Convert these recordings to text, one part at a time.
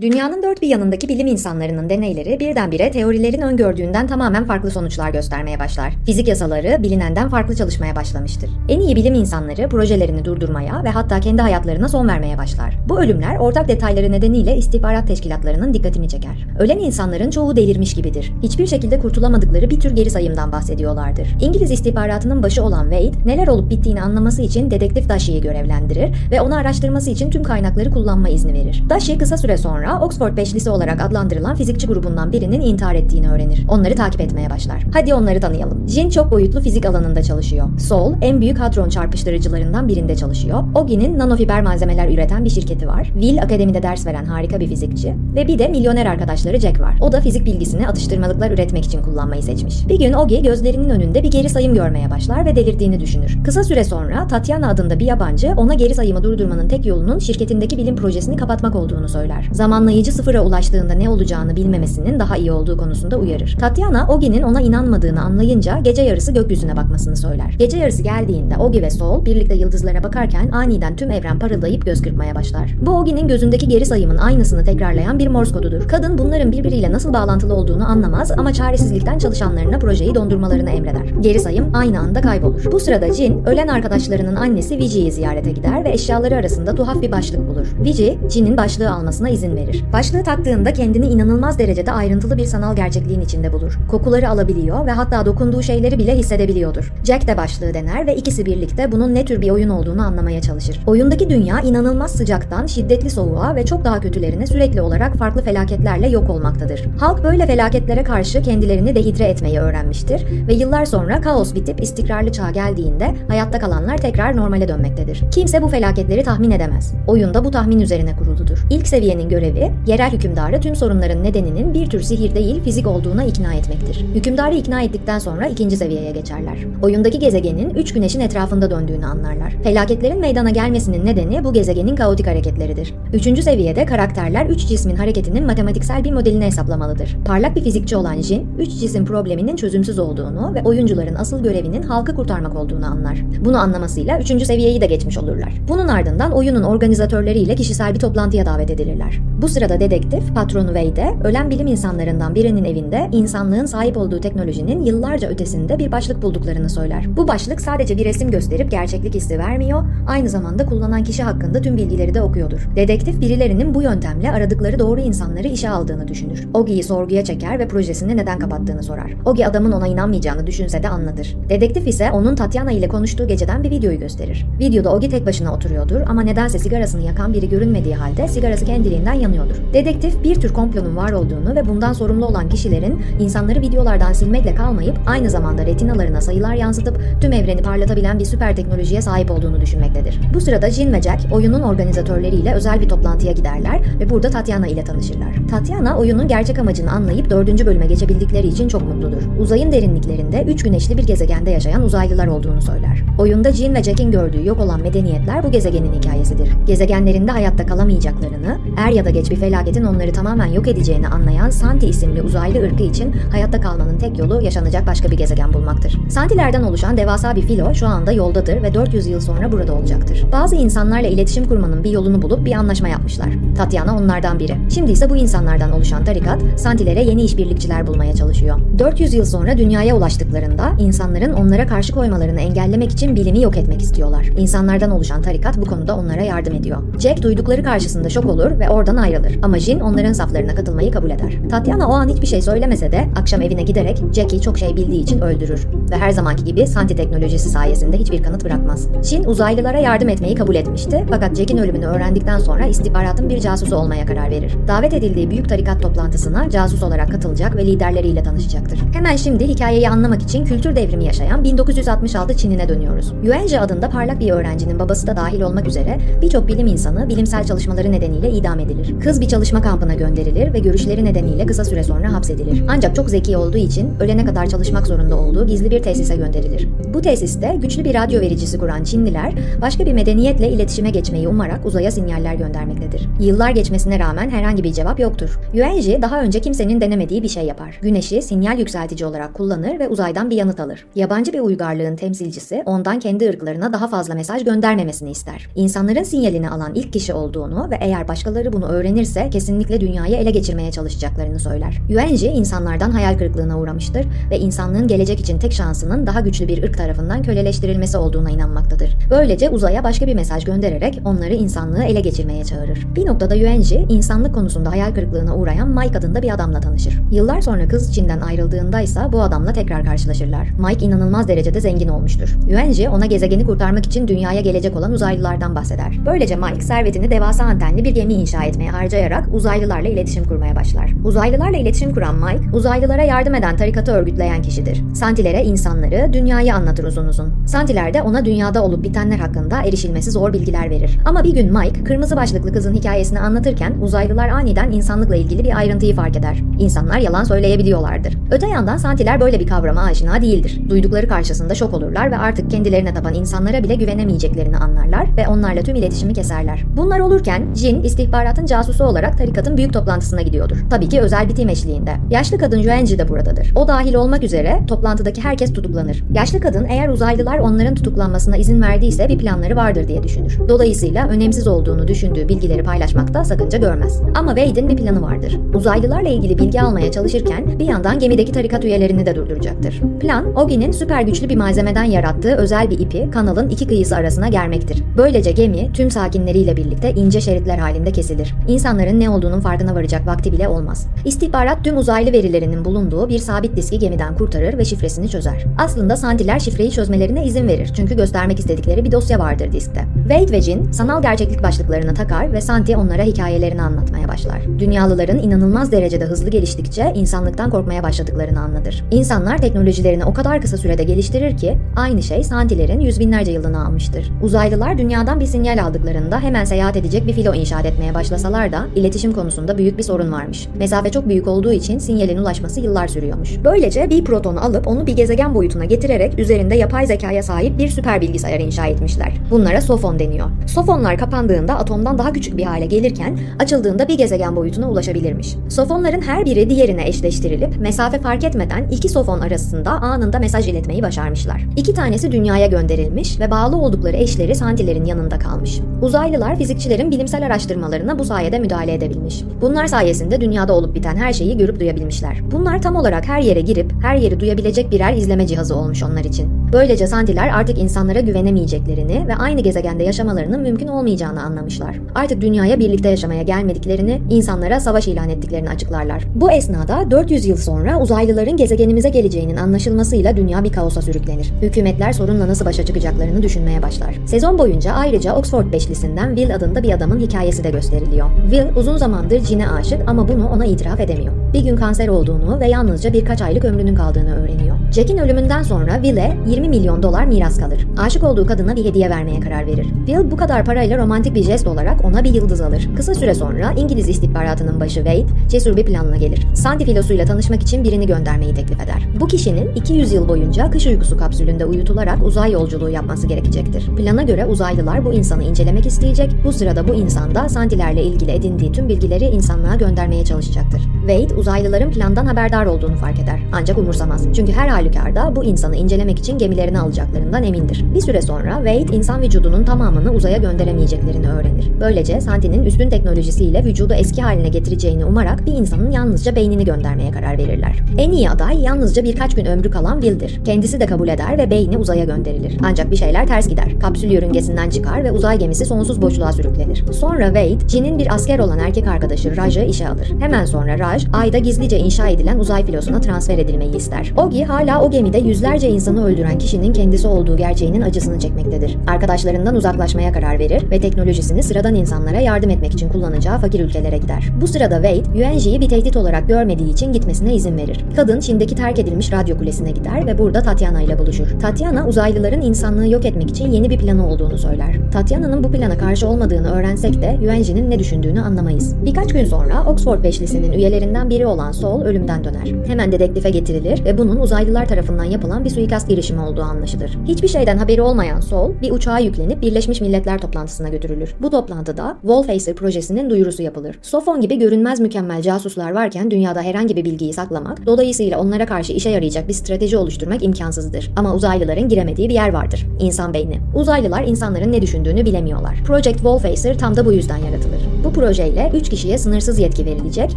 Dünyanın dört bir yanındaki bilim insanlarının deneyleri birdenbire teorilerin öngördüğünden tamamen farklı sonuçlar göstermeye başlar. Fizik yasaları bilinenden farklı çalışmaya başlamıştır. En iyi bilim insanları projelerini durdurmaya ve hatta kendi hayatlarına son vermeye başlar. Bu ölümler ortak detayları nedeniyle istihbarat teşkilatlarının dikkatini çeker. Ölen insanların çoğu delirmiş gibidir. Hiçbir şekilde kurtulamadıkları bir tür geri sayımdan bahsediyorlardır. İngiliz istihbaratının başı olan Wade, neler olup bittiğini anlaması için dedektif Dashi'yi görevlendirir ve onu araştırması için tüm kaynakları kullanma izni verir. Dashi kısa süre sonra Oxford Beşlisi olarak adlandırılan fizikçi grubundan birinin intihar ettiğini öğrenir. Onları takip etmeye başlar. Hadi onları tanıyalım. Jin çok boyutlu fizik alanında çalışıyor. Sol, en büyük hadron çarpıştırıcılarından birinde çalışıyor. Ogi'nin nanofiber malzemeler üreten bir şirketi var. Will akademide ders veren harika bir fizikçi. Ve bir de milyoner arkadaşları Jack var. O da fizik bilgisini atıştırmalıklar üretmek için kullanmayı seçmiş. Bir gün Ogi gözlerinin önünde bir geri sayım görmeye başlar ve delirdiğini düşünür. Kısa süre sonra Tatiana adında bir yabancı ona geri sayımı durdurmanın tek yolunun şirketindeki bilim projesini kapatmak olduğunu söyler. Zamanlayıcı sıfıra ulaştığında ne olacağını bilmemesinin daha iyi olduğu konusunda uyarır. Tatiana Ogi'nin ona inanmadığını anlayınca gece yarısı gökyüzüne bakmasını söyler. Gece yarısı geldiğinde Ogi ve Sol birlikte yıldızlara bakarken aniden tüm evren parıldayıp göz kırpmaya başlar. Bu Ogi'nin gözündeki geri sayımın aynısını tekrarlayan bir Morse kodudur. Kadın bunların birbiriyle nasıl bağlantılı olduğunu anlamaz ama çaresizlikten çalışanlarına projeyi dondurmalarını emreder. Geri sayım aynı anda kaybolur. Bu sırada Jin, ölen arkadaşlarının annesi Viji'yi ziyarete gider ve eşyaları arasında tuhaf bir başlık bulur. Viji, Jin'in başlığı almasına izin verir. Başlığı taktığında kendini inanılmaz derecede ayrıntılı bir sanal gerçekliğin içinde bulur. Kokuları alabiliyor ve hatta dokunduğu şeyleri bile hissedebiliyordur. Jack de başlığı dener ve ikisi birlikte bunun ne tür bir oyun olduğunu anlamaya çalışır. Oyundaki dünya inanılmaz sıcaktan şiddetli soğuğa ve çok daha kötülerine sürekli olarak farklı felaketlerle yok olmaktadır. Halk böyle felaketlere karşı kendilerini dehidre etmeyi öğrenmiştir ve yıllar sonra kaos bitip istikrarlı çağ geldiğinde hayatta kalanlar tekrar normale dönmektedir. Kimse bu felaketleri tahmin edemez. Oyunda bu tahmin üzerine kuruludur. İlk seviyenin görevi yerel hükümdarı tüm sorunların nedeninin bir tür sihir değil fizik olduğuna ikna etmektir. Hükümdarı ikna ettikten sonra ikinci seviyeye geçerler. Oyundaki gezegenin 3 güneşin etrafında döndüğünü anlarlar. Felaketlerin meydana gelmesinin nedeni bu gezegenin kaotik hareketleridir. Üçüncü seviyede karakterler 3 cismin hareketinin matematiksel bir modelini hesaplamalıdır. Parlak bir fizikçi olan Jin, 3 cisim probleminin çözümsüz olduğunu ve oyuncuların asıl görevinin halkı kurtarmak olduğunu anlar. Bunu anlamasıyla 3. seviyeyi de geçmiş olurlar. Bunun ardından oyunun organizatörleriyle kişisel bir toplantıya davet edilirler. Bu sırada dedektif, patronu Wade, ölen bilim insanlarından birinin evinde insanlığın sahip olduğu teknolojinin yıllarca ötesinde bir başlık bulduklarını söyler. Bu başlık sadece bir resim gösterip gerçeklik hissi vermiyor, aynı zamanda kullanan kişi hakkında tüm bilgileri de okuyordur. Dedektif birilerinin bu yöntemle aradıkları doğru insanları işe aldığını düşünür. Ogi'yi sorguya çeker ve projesini neden kapattığını sorar. Ogi adamın ona inanmayacağını düşünse de anlatır. Dedektif ise onun Tatiana ile konuştuğu geceden bir videoyu gösterir. Videoda Ogi tek başına oturuyordur ama nedense sigarasını yakan biri görünmediği halde sigarası kendiliğinden yanıyordur. Dedektif bir tür komplonun var olduğunu ve bundan sorumlu olan kişilerin insanları videolardan silmekle kalmayıp aynı zamanda retinalarına sayılar yansıtıp tüm evreni parlatabilen bir süper teknolojiye sahip olduğunu düşünmektedir. Bu sırada Jin ve Jack oyunun organizatörleriyle özel bir toplantıya giderler ve burada Tatiana ile tanışırlar. Tatiana oyunun gerçek amacını anlayıp dördüncü bölüme geçebildikleri için çok mutludur. Uzayın derinliklerinde üç güneşli bir gezegende yaşayan uzaylılar olduğunu söyler. Oyunda Jin ve Jack'in gördüğü yok olan medeniyetler bu gezegenin hikayesidir. Gezegenlerinde hayatta kalamayacaklarını, er ya da geç bir felaketin onları tamamen yok edeceğini anlayan Santi isimli uzaylı ırkı için hayatta kalmanın tek yolu yaşanacak başka bir gezegen bulmaktır. Santilerden oluşan devasa bir filo şu anda yoldadır ve 400 yıl sonra burada olacaktır. Bazı insanlarla iletişim kurmanın bir yolunu bulup bir anlaşma yapmışlar. Tatiana onlardan biri. Şimdi ise bu insanlardan oluşan tarikat Santilere yeni işbirlikçiler bulmaya çalışıyor. 400 yıl sonra dünyaya ulaştıklarında insanların onlara karşı koymalarını engellemek için bilimi yok etmek istiyorlar. İnsanlardan oluşan tarikat bu konuda onlara yardım ediyor. Jack duydukları karşısında şok olur ve oradan ayrılır. Ama Jin onların saflarına katılmayı kabul eder. Tatiana o an hiçbir şey söylemese de akşam evine giderek Jack'i çok şey bildiği için öldürür. Ve her zamanki gibi Santi teknolojisi sayesinde hiçbir kanıt bırakmaz. Jin uzaylılara yardım etmeyi kabul etmişti fakat Jack'in ölümünü öğrendikten sonra istihbaratın bir casusu olmaya karar verir. Davet edildiği büyük tarikat toplantısına casus olarak katılacak ve liderleriyle tanışacaktır. Hemen şimdi hikayeyi anlamak için kültür devrimi yaşayan 1966 Çin'ine dönüyoruz. Yuanji adında parlak bir öğrencinin babası da dahil olmak üzere birçok bilim insanı bilimsel çalışmaları nedeniyle idam edilir. Kız bir çalışma kampına gönderilir ve görüşleri nedeniyle kısa süre sonra hapsedilir. Ancak çok zeki olduğu için ölene kadar çalışmak zorunda olduğu gizli bir tesise gönderilir. Bu tesiste güçlü bir radyo vericisi kuran Çinliler başka bir medeniyetle iletişime geçmeyi umarak uzaya sinyaller göndermektedir. Yıllar geçmesine rağmen herhangi bir cevap yoktur. Yuanji daha önce kimsenin denemediği bir şey yapar. Güneşi sinyal yükseltici olarak kullanır ve uzaydan bir yanıt alır. Yabancı bir uygarlığın temsilcisi ondan kendi ırklarına daha fazla mesaj göndermemesini ister. İnsanların sinyalini alan ilk kişi olduğunu ve eğer başkaları bunu öğrenirse kesinlikle dünyayı ele geçirmeye çalışacaklarını söyler. Yuenji insanlardan hayal kırıklığına uğramıştır ve insanlığın gelecek için tek şansının daha güçlü bir ırk tarafından köleleştirilmesi olduğuna inanmaktadır. Böylece uzaya başka bir mesaj göndererek onları insanlığı ele geçirmeye çağırır. Bir noktada Yuenji insanlık konusunda hayal kırıklığına uğrayan Mike adında bir adamla tanışır. Yıllar sonra kız Çin'den ayrıldığında ise bu adamla tekrar karşılaşırlar. Mike inanılmaz derecede zengin olmuştur. Yuenji ona gezegeni kurtarmak için dünyaya gelecek olan uzaylılardan bahseder. Böylece Mike servetini devasa antenli bir gemi inşa etmeye harcayarak uzaylılarla iletişim kurmaya başlar. Uzaylılarla iletişim kuran Mike, uzaylılara yardım eden tarikatı örgütleyen kişidir. Santilere insanları, dünyayı anlatır uzun uzun. Santiler de ona dünyada olup bitenler hakkında erişilmesi zor bilgiler verir. Ama bir gün Mike, kırmızı başlıklı kızın hikayesini anlatırken uzaylılar aniden insanlıkla ilgili bir ayrıntıyı fark eder. İnsanlar yalan söyleyebiliyorlardır. Öte yandan Santiler böyle bir kavrama aşina değildir. Duydukları karşısında şok olurlar ve artık kendilerine tapan insanlara bile güvenemeyeceklerini anlarlar ve onlarla tüm iletişimi keserler. Bunlar olurken Jin istihbaratın casusu olarak tarikatın büyük toplantısına gidiyordur. Tabii ki özel bir eşliğinde. Yaşlı kadın Yuenji de buradadır. O dahil olmak üzere toplantıdaki herkes tutuklanır. Yaşlı kadın eğer uzaylılar onların tutuklanmasına izin verdiyse bir planları vardır diye düşünür. Dolayısıyla önemsiz olduğunu düşündüğü bilgileri paylaşmakta sakınca görmez. Ama Wade'in bir planı vardır. Uzaylılarla ilgili bilgi almaya çalışırken bir yandan gemideki tarikat üyelerini de durduracaktır. Plan, Ogi'nin süper güçlü bir malzemeden yarattığı özel bir ipi kanalın iki kıyısı arasına germektir. Böylece gemi tüm sakinleriyle birlikte ince şeritler halinde kesilir. İnsanların ne olduğunun farkına varacak vakti bile olmaz. İstihbarat tüm uzaylı verilerinin bulunduğu bir sabit diski gemiden kurtarır ve şifresini çözer. Aslında Santiler şifreyi çözmelerine izin verir çünkü göstermek istedikleri bir dosya vardır diskte. Wade ve Jin sanal gerçeklik başlıklarını takar ve Santi onlara hikayelerini anlatmaya başlar. Dünyalıların inanılmaz derecede hızlı geliştikçe insanlıktan korkmaya başladıklarını anlatır. İnsanlar teknolojilerini o kadar kısa sürede geliştirir ki aynı şey Santilerin yüz binlerce yılını almıştır. Uzaylılar dünyadan bir sinyal aldıklarında hemen seyahat edecek bir filo inşa etmeye başlasalar da iletişim konusunda büyük bir sorun varmış. Mesafe çok büyük olduğu için sinyalin ulaşması yıllar sürüyormuş. Böylece bir protonu alıp onu bir gezegen boyutuna getirerek üzerinde yapay zekaya sahip bir süper bilgisayar inşa etmişler. Bunlara sofon deniyor. Sofonlar kapandığında atomdan daha küçük bir hale gelirken açıldığında bir gezegen boyutuna ulaşabilirmiş. Sofonların her biri diğerine eşleştirilip mesafe fark etmeden iki sofon arasında anında mesaj iletmeyi başarmışlar. İki tanesi dünyaya gönderilmiş ve bağlı oldukları eşleri Santilerin yanında kalmış. Uzaylılar fizikçilerin bilimsel araştırmalarına bu sayede müdahale edebilmiş. Bunlar sayesinde dünyada olup biten her şeyi görüp duyabilmişler. Bunlar tam olarak her yere girip her yeri duyabilecek birer izleme cihazı olmuş onlar için. Böylece Santiler artık insanlara güvenemeyeceklerini ve aynı gezegende yaşamalarının mümkün olmayacağını anlamışlar. Artık dünyaya birlikte yaşamaya gelmediklerini, insanlara savaş ilan ettiklerini açıklarlar. Bu esnada 400 yıl sonra uzaylıların gezegenimize geleceğinin anlaşılmasıyla dünya bir kaosa sürüklenir. Hükümetler sorunla nasıl başa çıkacaklarını düşünmeye başlar. Sezon boyunca ayrıca Oxford Beşlisi'nden Will adında bir adamın hikayesi de gösteriliyor. Will uzun zamandır Jin'e aşık ama bunu ona itiraf edemiyor. Bir gün kanser olduğunu ve yalnızca birkaç aylık ömrünün kaldığını öğreniyor. Jack'in ölümünden sonra Will'e 20 milyon dolar miras kalır. Aşık olduğu kadına bir hediye vermeye karar verir. Will bu kadar parayla romantik bir jest olarak ona bir yıldız alır. Kısa süre sonra İngiliz istihbaratının başı Wade cesur bir planla gelir. Santi filosuyla tanışmak için birini göndermeyi teklif eder. Bu kişinin 200 yıl boyunca kış uykusu kapsülünde uyutularak uzay yolculuğu yapması gerekecektir. Plana göre uzaylılar bu insanı incelemek isteyecek. Bu sırada bu insan da Santilerle ilgili edindiği tüm bilgileri insanlığa göndermeye çalışacaktır. Wade uzaylıların plandan haberdar olduğunu fark eder. Ancak umursamaz. Çünkü her halükarda bu insanı incelemek için gemilerini alacaklarından emindir. Bir süre sonra Wade insan vücudunun tamamını uzaya gönderemeyeceklerini öğrenir. Böylece Santi'nin üstün teknolojisiyle vücudu eski haline getireceğini umarak bir insanın yalnızca beynini göndermeye karar verirler. En iyi aday yalnızca birkaç gün ömrü kalan Will'dir. Kendisi de kabul eder ve beyni uzaya gönderilir. Ancak bir şeyler ters gider. Kapsül yörüngesinden çıkar ve uzay gemisi sonsuz boşluğa sürüklenir. Sonra Wade, Jin'in bir asker olan erkek arkadaşı Raj'ı işe alır. Hemen sonra Raj, ayda gizlice inşa edilen uzay filosuna transfer edilmeyi ister. Ogi hala o gemide yüzlerce insanı öldüren kişinin kendisi olduğu gerçeğinin acısını çekmektedir. Arkadaşlarından uzaklaşmaya karar verir ve teknolojisini sıradan insanlara yardım etmek için kullanacağı fakir ülkelere gider. Bu sırada Wade, Yuanji'yi bir tehdit olarak görmediği için gitmesine izin verir. Kadın Çin'deki terk edilmiş radyo kulesine gider ve burada Tatiana ile buluşur. Tatiana uzaylıların insanlığı yok etmek için yeni bir planı olduğunu söyler. Tatiana'nın bu plana karşı olmadığını öğrensek de Yuanji'nin ne düşündüğünü anlamayız. Birkaç gün sonra Oxford Beşlisi'nin üyelerinden biri olan Sol ölümden döner. Hemen dedektife getirilir ve bunun uzaylılar uzaylılar tarafından yapılan bir suikast girişimi olduğu anlaşılır. Hiçbir şeyden haberi olmayan Sol, bir uçağa yüklenip Birleşmiş Milletler toplantısına götürülür. Bu toplantıda Wallfacer projesinin duyurusu yapılır. Sofon gibi görünmez mükemmel casuslar varken dünyada herhangi bir bilgiyi saklamak, dolayısıyla onlara karşı işe yarayacak bir strateji oluşturmak imkansızdır. Ama uzaylıların giremediği bir yer vardır. İnsan beyni. Uzaylılar insanların ne düşündüğünü bilemiyorlar. Project Wallfacer tam da bu yüzden yaratılır. Bu projeyle 3 kişiye sınırsız yetki verilecek,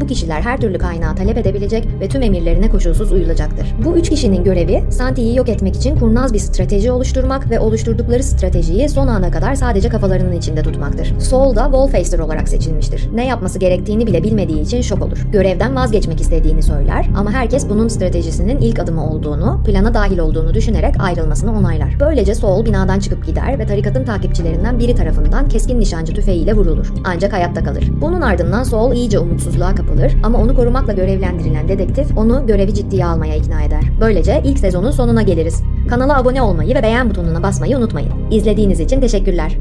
bu kişiler her türlü kaynağı talep edebilecek ve tüm emirlerine koşulsuz uyulacaktır. Bu üç kişinin görevi, Santi'yi yok etmek için kurnaz bir strateji oluşturmak ve oluşturdukları stratejiyi son ana kadar sadece kafalarının içinde tutmaktır. Sol da Wallfacer olarak seçilmiştir. Ne yapması gerektiğini bile bilmediği için şok olur. Görevden vazgeçmek istediğini söyler ama herkes bunun stratejisinin ilk adımı olduğunu, plana dahil olduğunu düşünerek ayrılmasını onaylar. Böylece Sol binadan çıkıp gider ve tarikatın takipçilerinden biri tarafından keskin nişancı tüfeğiyle vurulur. Ancak hayatta kalır. Bunun ardından Sol iyice umutsuzluğa kapılır ama onu korumakla görevlendirilen dedektif onu görevi ciddiye almaya ikna eder. Böylece ilk sezonun sonuna geliriz. Kanala abone olmayı ve beğen butonuna basmayı unutmayın. İzlediğiniz için teşekkürler.